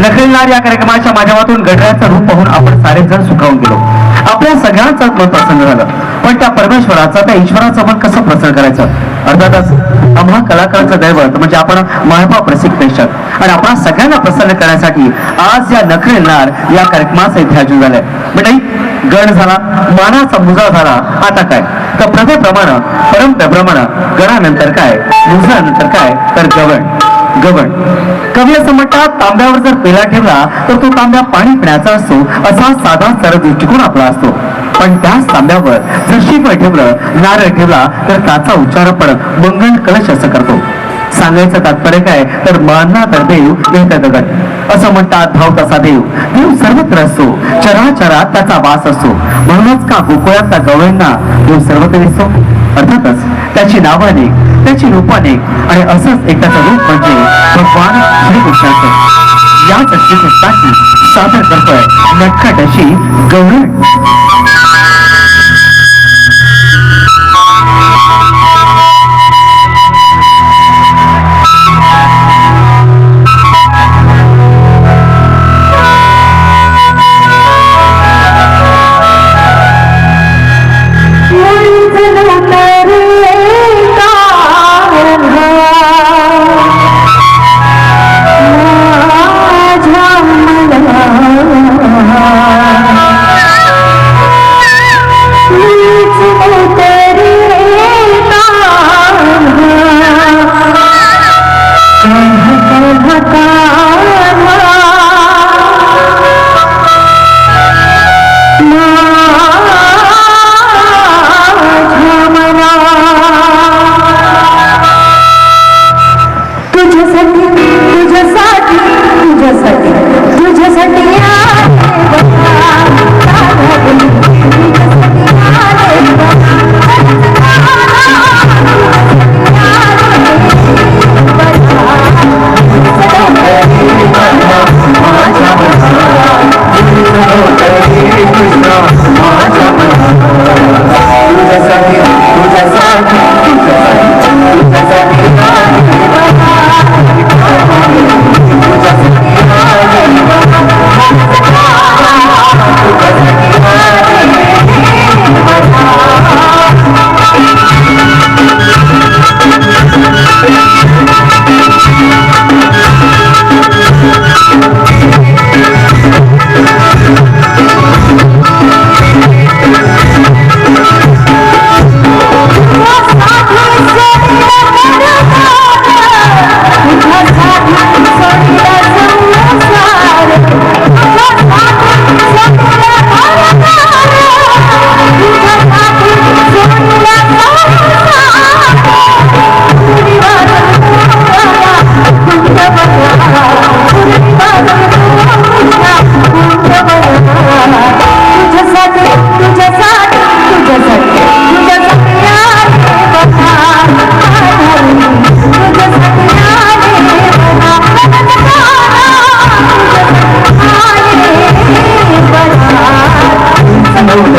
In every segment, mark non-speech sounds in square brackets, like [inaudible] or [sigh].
नखळणार या कार्यक्रमाच्या माध्यमातून गडऱ्याचं रूप पाहून आपण सारे जण सुखावून गेलो. आपल्या सगळ्यांचाच मन प्रसन्न झालं. पण त्या परमेश्वराचं त्या ईश्वराचं मन कसं प्रसन्न करायचं? अर्थातच आम्हा कलाकारांचं दैवत म्हणजे आपण महापा प्रसिद्ध प्रेक्षक. आणि आपण सगळ्यांना प्रसन्न करण्यासाठी आज या नखळणार या कार्यक्रमाचं इथे आयोजन झालंय म्हणजे गण झाला मानाचा मुजा झाला. आता काय? तर प्रथेप्रमाणे परंपरेप्रमाणे गणानंतर काय? मुजानंतर काय? तर गवण. गवण. कवी असं म्हणतात तांब्यावर जर पेला ठेवला तर तो तांब्या पाणी पिण्याचा असतो. असा साधा सर दृष्टिकोन आपला असतो. पण त्याच तांब्यावर जर श्रीफळ ठेवलं नारळ ठेवला तर त्याचा उच्चार पण मंगल कलश असं करतो. सांगायचं तात्पर्य काय? तर मानना तर देव येत दगड असं म्हणतात भाव तसा देव. देव सर्वत्र असतो. चराचरात त्याचा वास असतो. म्हणूनच का गोकुळात त्या गवळींना देव सर्वत्र दिसतो? अर्थातच त्याची नावं अनेक एकट्याची रूप अनेक आणि असंच एकट्याचं रूप म्हणजे भगवान श्रीकृष्णाचं. या साठी सादर करतोय नटखट अशी गौरण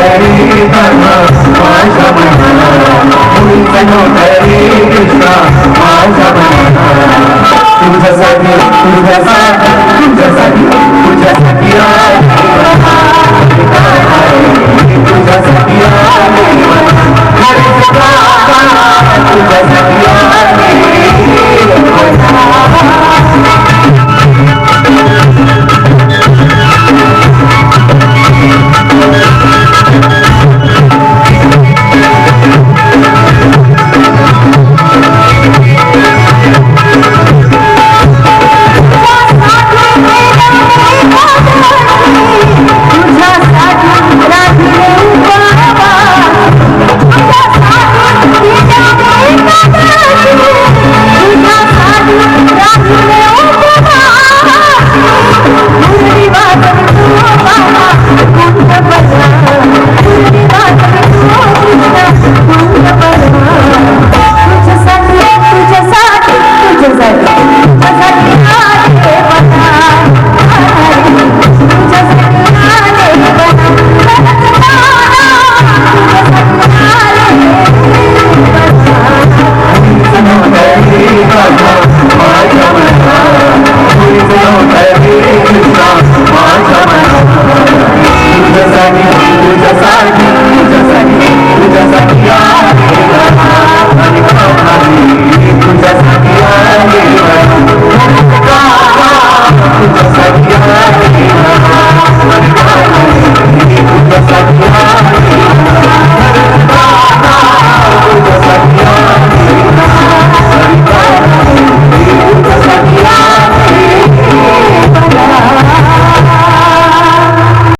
Hare Rama, Rama Rama, Hare Rama, Hare Krishna, Rama Rama, Shiva Sadhu, Shiva Sadhu. Oh, [laughs]